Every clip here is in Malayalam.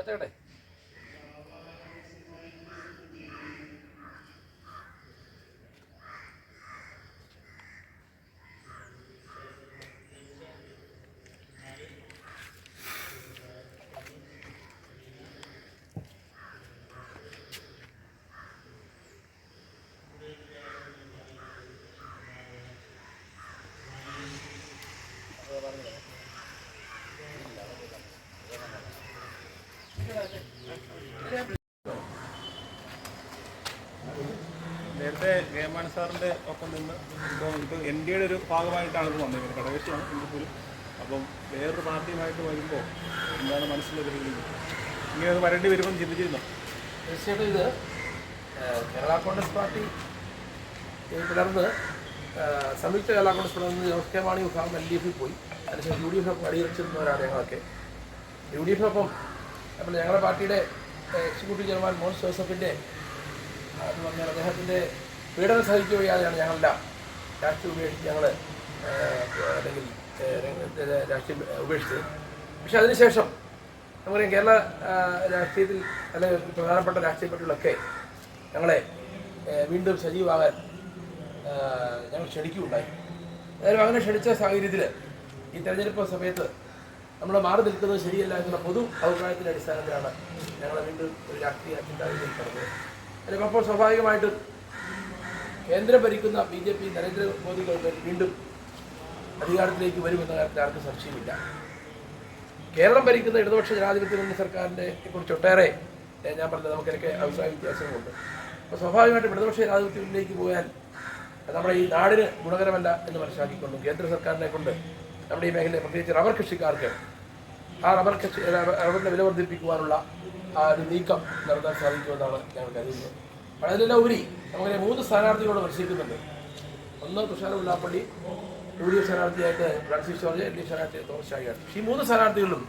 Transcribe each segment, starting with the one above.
വെച്ചേട്ടെ സാറിന്റെ ഒപ്പം നിന്ന് ഇപ്പോൾ ഇപ്പോൾ എൻ ഡി എയുടെ ഒരു ഭാഗമായിട്ടാണ് ഇത് വന്നിരിക്കുന്നത്. ഘടകകക്ഷിയാണ് എങ്കിൽ പോലും അപ്പം വേറൊരു പാർട്ടിയുമായിട്ട് വരുമ്പോൾ എന്താണ് മനസ്സിലൊരു ഫീലിംഗ് ഇങ്ങനെ വരേണ്ടി വരുമ്പോൾ ചിന്തിച്ചിരുന്നു? തീർച്ചയായിട്ടും ഇത് കേരള കോൺഗ്രസ് പാർട്ടി തുടർന്ന് സംയുക്ത കേരള കോൺഗ്രസ് പിളർന്ന് ജോസ് കെ മാണി വിഭാഗം എൽ ഡി എഫിൽ പോയി. അതിനുശേഷം യു ഡി എഫ് അടിയറച്ചിരുന്നവരാണ് ഞങ്ങളൊക്കെ യു ഡി എഫ് ഒപ്പം അപ്പോൾ ഞങ്ങളുടെ പാർട്ടിയുടെ എക്സിക്യൂട്ടീവ് ചെയർമാൻ മോൻസ് ജോസഫിന്റെ അത് പറഞ്ഞാൽ അദ്ദേഹത്തിന്റെ പീഡനം സഹിക്കുക വയ്യാതെയാണ് ഞങ്ങളെല്ലാം. രാഷ്ട്രീയം ഉപേക്ഷിച്ച് ഞങ്ങൾ അല്ലെങ്കിൽ രാഷ്ട്രീയം ഉപേക്ഷിച്ചത് പക്ഷെ അതിനുശേഷം നമുക്കറിയാം കേരള രാഷ്ട്രീയത്തിൽ അല്ലെങ്കിൽ പ്രധാനപ്പെട്ട രാഷ്ട്രീയ പാർട്ടികളൊക്കെ ഞങ്ങളെ വീണ്ടും സജീവമാകാൻ ഞങ്ങൾ ക്ഷണിക്കുകയുണ്ടായി. ഏതായാലും അങ്ങനെ ക്ഷണിച്ച സാഹചര്യത്തിൽ ഈ തെരഞ്ഞെടുപ്പ് സമയത്ത് നമ്മൾ മാറി നിൽക്കുന്നത് ശരിയല്ല എന്നുള്ള പൊതു അഭിപ്രായത്തിന്റെ അടിസ്ഥാനത്തിലാണ് ഞങ്ങൾ വീണ്ടും ഒരു രാഷ്ട്രീയ ചിന്താഗതിയിൽ കടന്നത്. അതിപ്പോൾ അപ്പോൾ സ്വാഭാവികമായിട്ടും കേന്ദ്രം ഭരിക്കുന്ന B J P Narendra Modi government വീണ്ടും അധികാരത്തിലേക്ക് വരുമെന്ന കാര്യത്തിൽ ആർക്കും സംശയമില്ല. കേരളം ഭരിക്കുന്ന ഇടതുപക്ഷ ജനാധിപത്യ മുന്നണി സർക്കാരിനെ കുറിച്ച് ഒട്ടേറെ ഞാൻ പറഞ്ഞത് നമുക്കൊക്കെ അഭിപ്രായ വ്യത്യാസങ്ങളുണ്ട്. അപ്പോൾ സ്വാഭാവികമായിട്ടും ഇടതുപക്ഷ ജനാധിപത്യത്തിലേക്ക് പോയാൽ നമ്മുടെ ഈ നാടിന് ഗുണകരമല്ല എന്ന് മനസ്സിലാക്കിക്കൊണ്ടും കേന്ദ്ര സർക്കാരിനെ കൊണ്ട് നമ്മുടെ ഈ മേഖലയിൽ പ്രത്യേകിച്ച് റബ്ബർ കൃഷിക്കാർക്ക് ആ റബ്ബർ കൃഷി റബ്ബറിന്റെ വില വർദ്ധിപ്പിക്കുവാനുള്ള ആ ഒരു നീക്കം നടത്താൻ സാധിക്കുമെന്നാണ് ഞങ്ങൾ കരുതുന്നത്. അതിലെല്ലാം ഉപരി നമുക്കറിയ മൂന്ന് സ്ഥാനാർത്ഥികളോട് മത്സരിക്കുന്നുണ്ട്. ഒന്ന് Thushar Vellappally U D F സ്ഥാനാർത്ഥിയായിട്ട് ഫ്രാൻസിസ് ജോർജ് എൽ ഡി സ്ഥാനാർത്ഥി തോമസ് ചാഴിയാണ് ഈ മൂന്ന് സ്ഥാനാർത്ഥികളും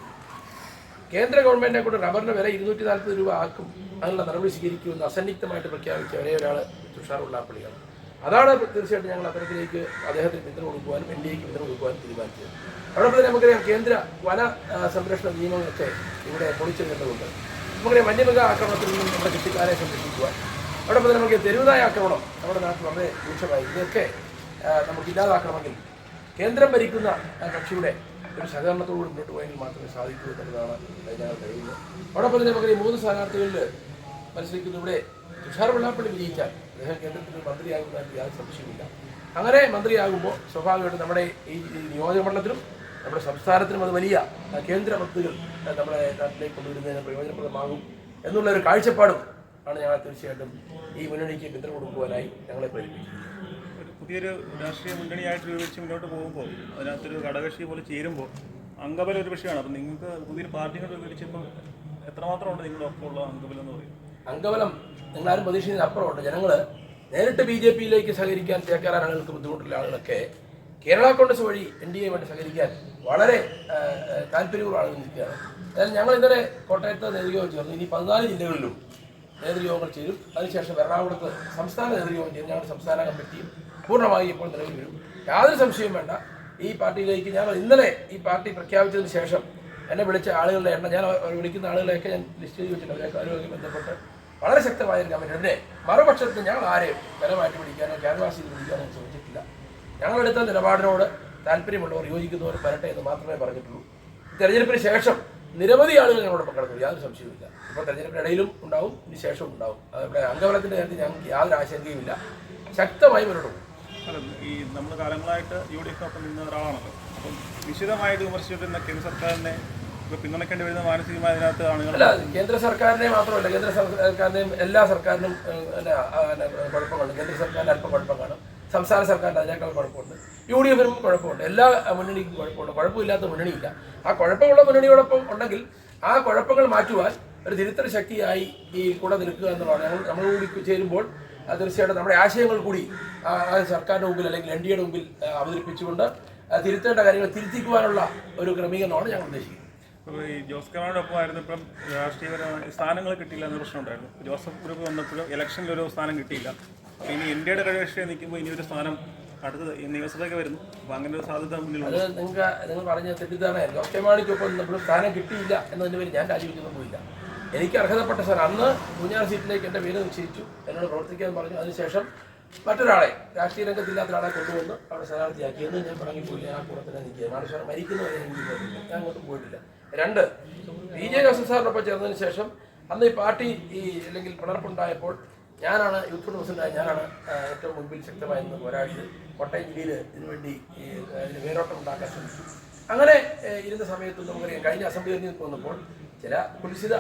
കേന്ദ്ര ഗവൺമെന്റിനെ കൊണ്ട് റബ്ബറിന്റെ വില ഇരുന്നൂറ്റി നാൽപ്പത് രൂപ ആക്കും അതിനുള്ള നടപടി സ്വീകരിക്കുമെന്ന് അസന്നിഗ്ധമായിട്ട് പ്രഖ്യാപിച്ച ഒരേ ഒരാൾ തുഷാർ ഉള്ളാപ്പള്ളിയാണ്. അതാണ് തീർച്ചയായിട്ടും ഞങ്ങൾ അത്തരത്തിലേക്ക് അദ്ദേഹത്തിന് പിന്തുണ കൊടുക്കുവാനും എൻ ഡി എക്ക് പിന്തുണ കൊടുക്കുവാനും തീരുമാനിച്ചത്. അതോടൊപ്പം തന്നെ നമുക്കറിയാം കേന്ദ്ര വന സംരക്ഷണ നിയമങ്ങളൊക്കെ ഇവിടെ പൊളിച്ചെടുക്കേണ്ടതുണ്ട്. നമുക്കറിയാം വന്യമൃഗ ആക്രമണത്തിൽ നിന്നും നമ്മുടെ കൃഷിക്കാരെ സംരക്ഷിക്കുവാൻ അതോടൊപ്പം തന്നെ നമുക്ക് തെരുവുനായ ആക്രമണം നമ്മുടെ നാട്ടിൽ വളരെ രൂക്ഷമായി. ഇതൊക്കെ നമുക്ക് ഇല്ലാതാക്കണമെങ്കിൽ കേന്ദ്രം ഭരിക്കുന്ന കക്ഷിയുടെ ഒരു സഹകരണത്തോട് മുന്നോട്ട് പോയെങ്കിൽ മാത്രമേ സാധിക്കൂ എന്നുള്ളതാണ് ഞങ്ങൾ കഴിയുന്നത് അതോടൊപ്പം തന്നെ നമുക്ക് ഈ മൂന്ന് സ്ഥാനാർത്ഥികളിൽ മത്സരിക്കുന്ന ഇവിടെ തുഷാർ വെള്ളാപ്പള്ളി വിജയിച്ചാൽ അദ്ദേഹം കേന്ദ്രത്തിൽ മന്ത്രിയാകുന്നതിൽ യാതൊരു സംശയമില്ല അങ്ങനെ മന്ത്രിയാകുമ്പോൾ സ്വാഭാവികമായിട്ടും നമ്മുടെ ഈ നിയോജകമണ്ഡലത്തിലും നമ്മുടെ സംസ്ഥാനത്തിനും അത് വലിയ കേന്ദ്ര പദ്ധതികൾ നമ്മുടെ നാട്ടിലേക്ക് കൊണ്ടുവരുന്നതിന് പ്രയോജനപ്രദമാകും എന്നുള്ള ഒരു കാഴ്ചപ്പാടും ആണ് ഞങ്ങൾ തീർച്ചയായിട്ടും ഈ മുന്നണിക്ക് പിന്തുണ കൊടുക്കുവാനായി ഞങ്ങളെ പ്രേരിപ്പിക്കുന്നത് പുതിയൊരു രാഷ്ട്രീയ മുന്നണിയായിട്ട് രൂപീകരിച്ച് മുന്നോട്ട് പോകുമ്പോൾ അതിനകത്തൊരു ഘടകകക്ഷി പോലെ ചേരുമ്പോൾ അംഗബലം ഒരു വിഷയമാണ് അപ്പം നിങ്ങൾക്ക് പുതിയൊരു പാർട്ടികൾ രൂപീകരിച്ചപ്പോൾ എത്രമാത്രം ഉണ്ട് നിങ്ങളുടെ ഒപ്പമുള്ള അംഗബലം എന്ന് പറയും അംഗബലം നിങ്ങളാരും പ്രതീക്ഷിച്ചതിന് അപ്പുറമുണ്ട്. ജനങ്ങൾ നേരിട്ട് ബി ജെ പിയിലേക്ക് സഹകരിക്കാൻ ചേക്കേറാൻ ആളുകൾക്ക് ബുദ്ധിമുട്ടുള്ള ആളുകളൊക്കെ കേരള കോൺഗ്രസ് വഴി എൻ ഡി എയുമായിട്ട് സഹകരിക്കാൻ വളരെ ആ, ആളുകൾ നിൽക്കുകയാണ്. അതായത് ഞങ്ങൾ ഇന്നലെ കോട്ടയത്ത് നേതൃത്വം ചേർന്നു. ഇനി പതിനാല് ജില്ലകളിലും നേതൃയോഗങ്ങൾ ചേരും. അതിനുശേഷം എറണാകുളത്ത് സംസ്ഥാന നേതൃയോഗം ചേരും. ഞങ്ങളുടെ സംസ്ഥാന കമ്മിറ്റിയും പൂർണമായി ഇപ്പോൾ നിലവിൽ വരും. യാതൊരു സംശയവും വേണ്ട. ഈ പാർട്ടിയിലേക്ക് ഞങ്ങൾ ഇന്നലെ ഈ പാർട്ടി പ്രഖ്യാപിച്ചതിന് ശേഷം എന്നെ വിളിച്ച ആളുകളുടെ എണ്ണം ഞാൻ വിളിക്കുന്ന ആളുകളെയൊക്കെ ഞാൻ ലിസ്റ്റ് ചെയ്ത് വെച്ചിട്ടുണ്ട്. അവരെ കാര്യവുമായി ബന്ധപ്പെട്ട് വളരെ ശക്തമായ ഒരു കമ്മിറ്റി ഉണ്ട് മറുപക്ഷത്ത് ഞങ്ങൾ ആരെയും ബലമായിട്ട് പിടിക്കാനോ ക്യാൻവാസ് ചെയ്ത് പിടിക്കാനോ ശ്രമിച്ചിട്ടില്ല. ഞങ്ങളെടുത്ത നിലപാടിനോട് താല്പര്യമുള്ളവർ യോജിക്കുന്നവർ വരട്ടെ എന്ന് മാത്രമേ പറഞ്ഞിട്ടുള്ളൂ. തെരഞ്ഞെടുപ്പിന് ശേഷം നിരവധി ആളുകൾ ഞങ്ങളുടെ പങ്കെടുക്കും. യാതൊരു സംശയവുമില്ല ഇപ്പോൾ തെരഞ്ഞെടുപ്പിന് ഇടയിലും ഉണ്ടാവും ഇനി ശേഷവും ഉണ്ടാവും. അത് ഇവിടെ അംഗബലത്തിന്റെ കാര്യത്തിൽ ഞങ്ങൾക്ക് യാതൊരു ആശങ്കയുമില്ല ശക്തമായി മുന്നോട്ട് പോകും. ഈ നമ്മൾ കാലങ്ങളായിട്ട് യു ഡി എഫിനൊപ്പം നിന്ന ഒരാളാണല്ലോ. അപ്പം നിശിതമായിട്ട് വിമർശിച്ചിരുന്ന കേന്ദ്ര സർക്കാരിനെ പിന്തുണയ്ക്കേണ്ടി വരുന്ന മാനസികമായ അതിനകത്ത് ആളുകൾ അല്ല കേന്ദ്ര സർക്കാരിനെ മാത്രമല്ല കേന്ദ്ര സർക്കാരിനെയും എല്ലാ സർക്കാരിനും കുഴപ്പമാണ് കേന്ദ്ര സർക്കാരിന് അല്പം കുഴപ്പം കാണും. സംസ്ഥാന സർക്കാരിന് അതിനേക്കാൾ കുഴപ്പമുണ്ട്. യു ഡി എഫിനും കുഴപ്പമുണ്ട്. എല്ലാ മുന്നണിക്കും കുഴപ്പമുണ്ട്. കുഴപ്പമില്ലാത്ത മുന്നണിയില്ല. ആ കുഴപ്പമുള്ള മുന്നണിയോടൊപ്പം ഉണ്ടെങ്കിൽ ആ കുഴപ്പങ്ങൾ മാറ്റുവാൻ ഒരു തിരുത്തൽ ശക്തിയായി ഈ കൂടെ നിൽക്കുക എന്നുള്ളതാണ്. ഞങ്ങൾ നമ്മൾ കൂടി ചേരുമ്പോൾ തീർച്ചയായിട്ടും നമ്മുടെ ആശയങ്ങൾ കൂടി സർക്കാരിന്റെ മുമ്പിൽ അല്ലെങ്കിൽ എൻ ഡി എയുടെ മുമ്പിൽ അവതരിപ്പിച്ചുകൊണ്ട് തിരുത്തേണ്ട കാര്യങ്ങൾ തിരുത്തിക്കുവാനുള്ള ഒരു ക്രമീകരണമാണ് ഞങ്ങൾ ഉദ്ദേശിക്കുന്നത്. ഈ ജോസ് ഒപ്പം ആയിരുന്നപ്പം രാഷ്ട്രീയപരമായ സ്ഥാനങ്ങൾ കിട്ടിയില്ല എന്ന പ്രശ്നം ഉണ്ടായിരുന്നു. ജോസഫ് ഗ്രൂപ്പ് വന്നപ്പോഴും ഇലക്ഷനിൽ ഒരു സ്ഥാനം കിട്ടിയില്ല. ഇനി ഇന്ത്യയുടെ ഘടകകക്ഷിയെ നിൽക്കുമ്പോൾ ഇനി ഒരു സ്ഥാനം അടുത്തത് ഈ നിയമസഭയൊക്കെ വരുന്നു. അപ്പോൾ അങ്ങനെ ഒരു സാധ്യത മുന്നിലുണ്ട് അത് നിങ്ങൾക്ക് നിങ്ങൾ പറഞ്ഞ തെറ്റിദ്ധാരണ ഡോക്ടർ മാണിക്കൊപ്പം നമ്മൾ സ്ഥാനം കിട്ടിയില്ല എന്നതിന് പേര് ഞാൻ രാജിവെക്കുന്നൊന്നുമില്ല എനിക്ക് അർഹതപ്പെട്ട സ്ഥലം അന്ന് പൂഞ്ഞാർ സീറ്റിലേക്ക് എന്റെ പേര് നിശ്ചയിച്ചു. എന്നോട് പ്രവർത്തിക്കാൻ പറഞ്ഞു. അതിനുശേഷം മറ്റൊരാളെ രാഷ്ട്രീയ രംഗത്തില്ലാത്ത ഒരാളെ കൊണ്ടുവന്ന് അവിടെ സ്ഥാനാർത്ഥിയാക്കി. എന്ന് ഞാൻ പറഞ്ഞു ഞാൻ ആ കൂടെ തന്നെ നിൽക്കുക നാളെ മരിക്കുന്നവരെ എനിക്ക് ഞാൻ അങ്ങോട്ടും പോയിട്ടില്ല. രണ്ട് ബി ജെ ജോസഫ് സാറിനൊപ്പം ചേർന്നതിന് ശേഷം അന്ന് ഈ പാർട്ടി ഈ അല്ലെങ്കിൽ പിളർപ്പുണ്ടായപ്പോൾ ഞാനാണ് യൂത്ത് പ്രസിഡന്റായി ഞാനാണ് ഏറ്റവും മുൻപിൽ ശക്തമായി പോരാടിയത് കോട്ടയം ജില്ലയിൽ ഇതിനുവേണ്ടി അതിന് വേരോട്ടം ഉണ്ടാക്കാൻ ശ്രമിച്ചു. അങ്ങനെ ഇരുന്ന സമയത്ത് നമുക്കറിയാം കഴിഞ്ഞ അസംബ്ലി തെരഞ്ഞെടുപ്പ് വന്നപ്പോൾ ചില കുലിശിത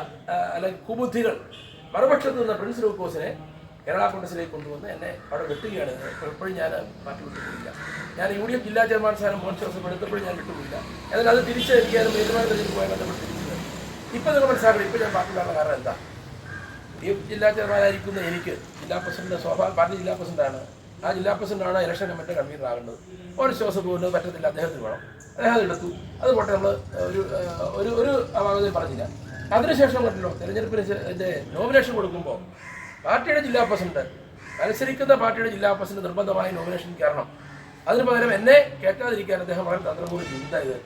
അല്ലെങ്കിൽ കുബുദ്ധികൾ മറുപക്ഷത്ത് നിന്ന് പ്രിൻസ് ലൂക്കോസിനെ കേരള കോൺഗ്രസിലേക്ക് കൊണ്ടുവന്ന് എന്നെ അവിടെ വെട്ടുകയാണ്. എപ്പോഴും ഞാൻ മാറ്റി വിട്ടുപോയില്ല ഞാൻ യു ഡി എഫ് ജില്ലാ ചെയർമാൻ സ്ഥാനം മോഹൻ ജോസഫ് എടുത്തപ്പോഴും ഞാൻ വിട്ടുപോയില്ല എന്നാൽ അത് തിരിച്ച് എനിക്ക് അത് തീരുമാനം തെരഞ്ഞെടുപ്പുമായി ഇപ്പം നിങ്ങൾ മനസ്സിലാക്കണം ഇപ്പം ഞാൻ പാർട്ടിയിലുള്ള കാരണം എന്താ? ഡി എഫ് ജില്ലാ ചെയർമാനായിരിക്കുന്ന എനിക്ക് ജില്ലാ പ്രസിഡന്റ് സ്വാഭാവിക പാർട്ടി ജില്ലാ പ്രസിഡന്റാണ്. ആ ജില്ലാ പ്രസിഡന്റാണ് ഇലക്ഷൻ കമ്മിറ്റി കൺവീനർ ആകേണ്ടത്. ഒരു ശ്വാസം പോകുന്നത് പറ്റത്തില്ല അദ്ദേഹത്തിന് വേണം. അദ്ദേഹം എടുത്തു. അത് പോട്ടെ നമ്മൾ ഒരു ഒരു ഒരു അപാകതയും പറഞ്ഞില്ല. അതിനുശേഷം കണ്ടല്ലോ തെരഞ്ഞെടുപ്പിന് നോമിനേഷൻ കൊടുക്കുമ്പോൾ പാർട്ടിയുടെ ജില്ലാ പ്രസിഡന്റ് മത്സരിക്കുന്ന പാർട്ടിയുടെ ജില്ലാ പ്രസിഡന്റ് നിർബന്ധമായി നോമിനേഷൻ കയറണം അതിന് പകരം എന്നെ കേട്ടാതിരിക്കാൻ അദ്ദേഹം വളരെ തന്ത്രപൂർവം ചിന്തായത്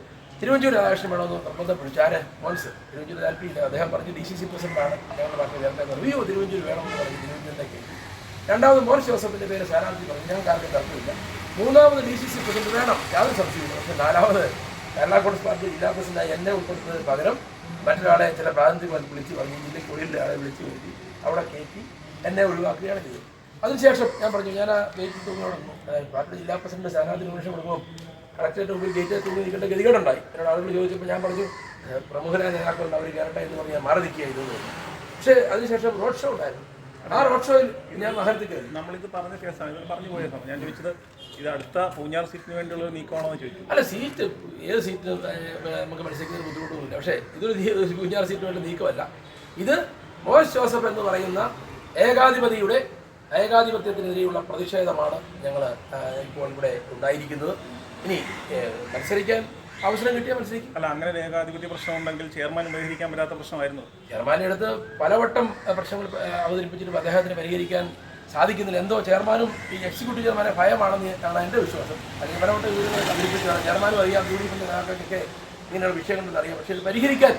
തിരുവഞ്ചൂർ രാധാകൃഷ്ണൻ വേണമെന്ന് നിർബന്ധപ്പെടുത്തി ആര്? മോൻസ്. തിരുവഞ്ചൂർ താല്പര്യമില്ല അദ്ദേഹം പറഞ്ഞു ഡി സി സി പ്രസിഡന്റാണ്. ഞങ്ങളുടെ പാർട്ടി നേരത്തെ റിവ്യൂ തിരുവഞ്ചൂർ വേണമെന്ന് പറഞ്ഞു തിരുവഞ്ചൂരിനെ കേട്ടു രണ്ടാമത് മോൻസ് ജോസഫിന്റെ പേര് സ്ഥാനാർത്ഥി പറഞ്ഞു. ഞങ്ങൾക്ക് ആർക്കും തർക്കമില്ല. മൂന്നാമത് ഡി സി സി പ്രസിഡന്റ് വേണം. യാതൊരു സംശയമില്ല പക്ഷെ നാലാമത് കേരള കോൺഗ്രസ് പാർട്ടി ജില്ലാ പ്രസിഡന്റായി എന്നെ ഉൾപ്പെടുത്തുന്നതിന് പകരം മറ്റൊരാളെ ചില പ്രാതിനിധ്യം വിളിച്ച് പറഞ്ഞു ജില്ലയ്ക്ക് കുഴിയിലെ ആളെ വിളിച്ച് വരുത്തി അവിടെ കയറ്റി എന്നെ ഒഴിവാക്കുകയാണ് ചെയ്തത്. അതിനുശേഷം ഞാൻ പറഞ്ഞു ഞാൻ ആ ഗേറ്റിൽ തൂങ്ങിയോടെ പാർട്ടി ജില്ലാ പ്രസിഡന്റ് സ്ഥാനാർത്ഥി നിമിഷം കൊടുക്കുമ്പോൾ കളക്ടറേറ്റ് ഒരു ഡേറ്റ് തൂങ്ങി നിൽക്കേണ്ട ഗതികേടുണ്ടായി. എന്നോട് ആളുകൾ ചോദിച്ചപ്പോൾ ഞാൻ പറഞ്ഞു "ഏഹ്, പ്രമുഖരായ നേതാക്കളുണ്ട് അവർ കയറട്ടെ എന്ന് പറഞ്ഞ് ഞാൻ മാറി നിൽക്കുകയായിരുന്നു പക്ഷേ അതിനുശേഷം റോഡ് ഷോ ഉണ്ടായിരുന്നു. ആ റോഡ് ഷോയിൽ ഞാൻ മഹനത്തിൽ കയറി. നമ്മളിത് പറഞ്ഞ കേസാണ്. ഇവർ പറഞ്ഞു പോയതാണ് ഞാൻ ചോദിച്ചത് ഇത് അടുത്ത പൂഞ്ഞാർ സീറ്റിന് വേണ്ടിയുള്ള നീക്കമാണോ എന്ന് ചോദിച്ചു. അല്ല സീറ്റ് ഏത് സീറ്റ് നമുക്ക് മത്സരിക്കുന്നതിന് ബുദ്ധിമുട്ടൊന്നുമില്ല. പക്ഷേ ഇതൊരു പൂഞ്ഞാർ സീറ്റിന് വേണ്ടി നീക്കമല്ല ഇത് മോഹൻ ജോസഫ് എന്ന് പറയുന്ന ഏകാധിപതിയുടെ ഏകാധിപത്യത്തിനെതിരെയുള്ള പ്രതിഷേധമാണ് ഞങ്ങൾ ഇപ്പോൾ ഇവിടെ ഉണ്ടായിരിക്കുന്നത്. ഇനി മത്സരിക്കാൻ അവസരം കിട്ടിയാൽ മത്സരിക്കും. അല്ല അങ്ങനെ ഏകാധിപത്യ പ്രശ്നം ഉണ്ടെങ്കിൽ ചെയർമാൻ പരിഹരിക്കാൻ പറ്റാത്ത പ്രശ്നമായിരുന്നു. ചെയർമാന്റെ അടുത്ത് പലവട്ടം പ്രശ്നങ്ങൾ അവതരിപ്പിച്ചിട്ട് അവതരിപ്പിച്ചിട്ടും അദ്ദേഹത്തിന് പരിഹരിക്കാൻ സാധിക്കുന്നില്ല. എന്തോ ചെയർമാനും ഈ എക്സിക്യൂട്ടീവ് ചെയർമാനെ ഭയമാണെന്ന് ആണ് എന്റെ വിശ്വാസം. അല്ലെങ്കിൽ പലവട്ടം വീടുകൾ അവതരിപ്പിച്ചതാണ്. ചെയർമാനും അറിയാം യു ഡി എഫിന്റെ നേതാക്കൾക്കൊക്കെ ഇങ്ങനെയുള്ള വിഷയങ്ങളെന്ന് അറിയാം. പക്ഷേ ഇത് പരിഹരിക്കാൻ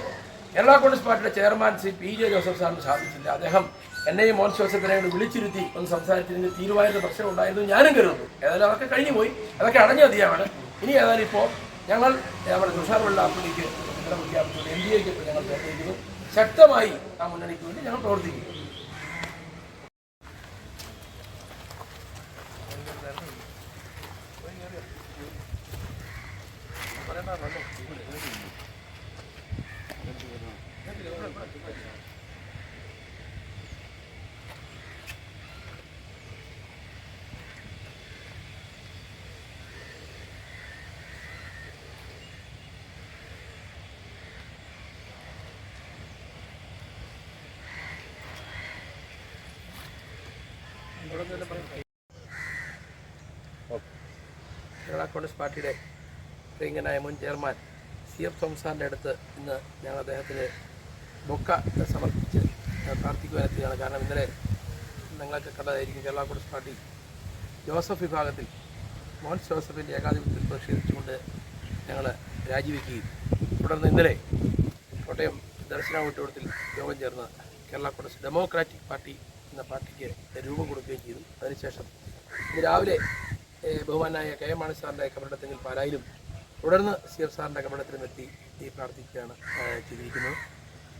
കേരള കോൺഗ്രസ് പാർട്ടിയുടെ chairman Shri P J Joseph സാറിന് സാധിച്ചില്ല. അദ്ദേഹം എന്നെയും മോൻ ജോസഫിനെ കൊണ്ട് വിളിച്ചിരുത്തി ഒന്ന് സംസാരിച്ചതിന് തീരുമാനത്തിന് പ്രശ്നം ഉണ്ടായിരുന്നു. ഞാനും കരുതുന്നു. ഏതായാലും അതൊക്കെ കഴിഞ്ഞു പോയി. അതൊക്കെ അടഞ്ഞ അധികമാണ് ഇനി ഏതായാലും ഇപ്പോൾ ഞങ്ങൾ നമ്മുടെ തുഷാർ വെള്ളാപ്പള്ളിക്ക് പിന്തുണ പ്രഖ്യാപിച്ചുകൊണ്ട് എൻ ഡി എക്ക് ഞങ്ങൾ പ്രവർത്തിക്കുന്നു. ശക്തമായി ആ മുന്നണിക്ക് വേണ്ടി ഞങ്ങൾ പ്രവർത്തിക്കും കേരള കോൺഗ്രസ് പാർട്ടിയുടെ പ്രിയങ്കനായ മുൻ ചെയർമാൻ സി എഫ് തോമസാറിന്റെ അടുത്ത് ഇന്ന് ഞങ്ങൾ അദ്ദേഹത്തിന് ബൊക്ക സമർപ്പിച്ച് പ്രാർത്ഥിക്കുവാനെത്തിയതാണ് കാരണം ഇന്നലെ നിങ്ങളൊക്കെ കണ്ടതായിരിക്കും കേരള കോൺഗ്രസ് പാർട്ടി ജോസഫ് വിഭാഗത്തിൽ മോൻസ് ജോസഫിന്റെ ഏകാധിപത്യത്തിൽ പ്രതിഷേധിച്ചുകൊണ്ട് ഞങ്ങൾ രാജിവെക്കുകയും തുടർന്ന് ഇന്നലെ കോട്ടയം ദർശന കൂട്ടുകൂടത്തിൽ യോഗം ചേർന്ന് കേരള കോൺഗ്രസ് ഡെമോക്രാറ്റിക് പാർട്ടി എന്ന പാർട്ടിക്ക് രൂപം കൊടുക്കുകയും ചെയ്തു. അതിനുശേഷം ഇന്ന് രാവിലെ ബഹുമാനായ കെ എം മാണി സാറിന്റെ കബറിടത്തെങ്കിൽ പാലായിലും തുടർന്ന് സി എഫ് സാറിന്റെ കബറിടത്തിലും എത്തി ഈ പ്രാർത്ഥിക്കുകയാണ് ചെയ്തിരിക്കുന്നത്.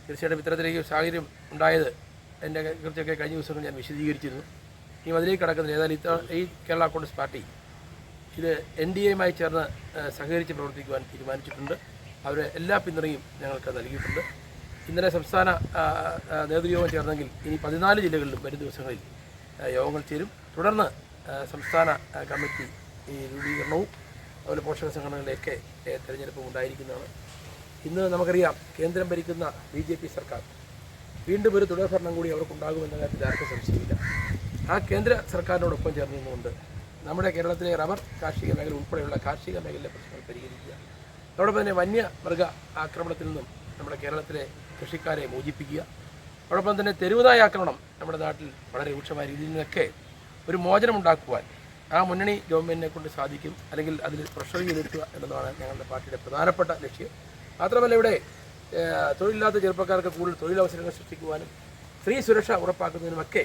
തീർച്ചയായിട്ടും ഇത്തരത്തിലേക്ക് സാഹചര്യം ഉണ്ടായത് എന്റെ കുറിച്ചൊക്കെ കഴിഞ്ഞ ദിവസങ്ങൾ ഞാൻ വിശദീകരിച്ചിരുന്നു. ഇനി അതിലേക്ക് കടക്കുന്നത് ഏതായാലും ഈ കേരള കോൺഗ്രസ് പാർട്ടി ഇത് എൻ ഡി എയുമായി ചേർന്ന് സഹകരിച്ച് പ്രവർത്തിക്കുവാൻ തീരുമാനിച്ചിട്ടുണ്ട്. അവരെ എല്ലാ പിന്തുണയും ഞങ്ങൾക്ക് നൽകിയിട്ടുണ്ട്. ഇന്നലെ സംസ്ഥാന നേതൃയോഗം ചേർന്നെങ്കിൽ ഇനി പതിനാല് ജില്ലകളിലും വരും ദിവസങ്ങളിൽ യോഗങ്ങൾ ചേരും. തുടർന്ന് സംസ്ഥാന കമ്മിറ്റി ഈ രൂപീകരണവും അതുപോലെ പോഷക സംഘടനകളിലേക്ക് തിരഞ്ഞെടുപ്പും ഉണ്ടായിരിക്കുന്നതാണ്. ഇന്ന് നമുക്കറിയാം കേന്ദ്രം ഭരിക്കുന്ന ബി ജെ പി സർക്കാർ വീണ്ടും ഒരു തുടർഭരണം കൂടി അവർക്കുണ്ടാകുമെന്ന കാര്യത്തിൽ ആർക്കും സംശയമില്ല. ആ കേന്ദ്ര സർക്കാരിനോടൊപ്പം ചേർന്ന് നിന്നുകൊണ്ട് നമ്മുടെ കേരളത്തിലെ റബ്ബർ കാർഷിക മേഖല ഉൾപ്പെടെയുള്ള കാർഷിക മേഖലയിലെ പ്രശ്നങ്ങൾ പരിഹരിക്കുക. അതോടൊപ്പം തന്നെ വന്യമൃഗ ആക്രമണത്തിൽ നിന്നും നമ്മുടെ കേരളത്തിലെ കൃഷിക്കാരെ മോചിപ്പിക്കുക. അതോടൊപ്പം തന്നെ തെരുവുനായ ആക്രമണം നമ്മുടെ നാട്ടിൽ വളരെ രൂക്ഷമായ രീതിയിൽ നിന്നൊക്കെ ഒരു മോചനമുണ്ടാക്കുവാൻ ആ മുന്നണി ഗവൺമെന്റിനെ കൊണ്ട് സാധിക്കും. അല്ലെങ്കിൽ അതിൽ പ്രഷർ ചെയ്തെടുക്കുക എന്നതാണ് ഞങ്ങളുടെ പാർട്ടിയുടെ പ്രധാനപ്പെട്ട ലക്ഷ്യം. മാത്രമല്ല ഇവിടെ തൊഴിലില്ലാത്ത ചെറുപ്പക്കാർക്ക് കൂടുതൽ തൊഴിലവസരങ്ങൾ സൃഷ്ടിക്കുവാനും സ്ത്രീ സുരക്ഷ ഉറപ്പാക്കുന്നതിനുമൊക്കെ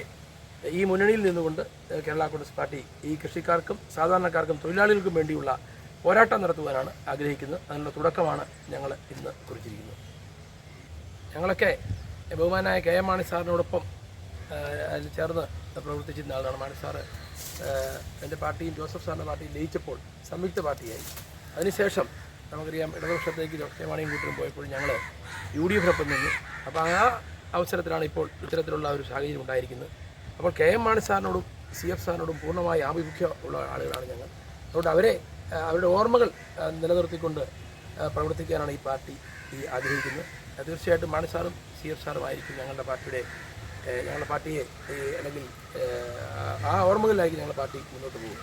ഈ മുന്നണിയിൽ നിന്നുകൊണ്ട് കേരള കോൺഗ്രസ് പാർട്ടി ഈ കൃഷിക്കാർക്കും സാധാരണക്കാർക്കും തൊഴിലാളികൾക്കും വേണ്ടിയുള്ള പോരാട്ടം നടത്തുവാനാണ് ആഗ്രഹിക്കുന്നത്. അതിനുള്ള തുടക്കമാണ് ഞങ്ങൾ ഇന്ന് കുറിച്ചിരിക്കുന്നത്. ഞങ്ങളൊക്കെ ബഹുമാനായ കെ എം മാണി സാറിനോടൊപ്പം അതിൽ ചേർന്ന് പ്രവർത്തിച്ചിരുന്ന ആളാണ് മാണി സാറ്. എന്റെ പാർട്ടിയും ജോസഫ് സാറിന്റെ പാർട്ടിയും ലയിച്ചപ്പോൾ സംയുക്ത പാർട്ടിയായി. അതിനുശേഷം നമുക്കറിയാം ഇടതുപക്ഷത്തേക്ക് കെ മാണിയും കൂട്ടരും പോയപ്പോൾ ഞങ്ങൾ യു ഡി എഫിനൊപ്പം നിന്നു. അപ്പോൾ ആ അവസരത്തിലാണ് ഇപ്പോൾ ഇത്തരത്തിലുള്ള ഒരു സാഹചര്യം ഉണ്ടായിരിക്കുന്നത്. അപ്പോൾ കെ എം മാണി സാറിനോടും സി എഫ് സാറിനോടും പൂർണമായി ആഭിമുഖ്യം ഉള്ള ആളുകളാണ് ഞങ്ങൾ. അതുകൊണ്ട് അവരെ അവരുടെ ഓർമ്മകൾ നിലനിർത്തിക്കൊണ്ട് പ്രവർത്തിക്കാനാണ് ഈ പാർട്ടി ഈ ആഗ്രഹിക്കുന്നത്. തീർച്ചയായിട്ടും മാണി സാറും സി എഫ് സാറും ആയിരിക്കും ഞങ്ങളുടെ പാർട്ടിയുടെ ഞങ്ങളുടെ പാർട്ടിയെ അല്ലെങ്കിൽ ആ ഓർമ്മകളിലായിരിക്കും ഞങ്ങളുടെ പാർട്ടി മുന്നോട്ട് പോകും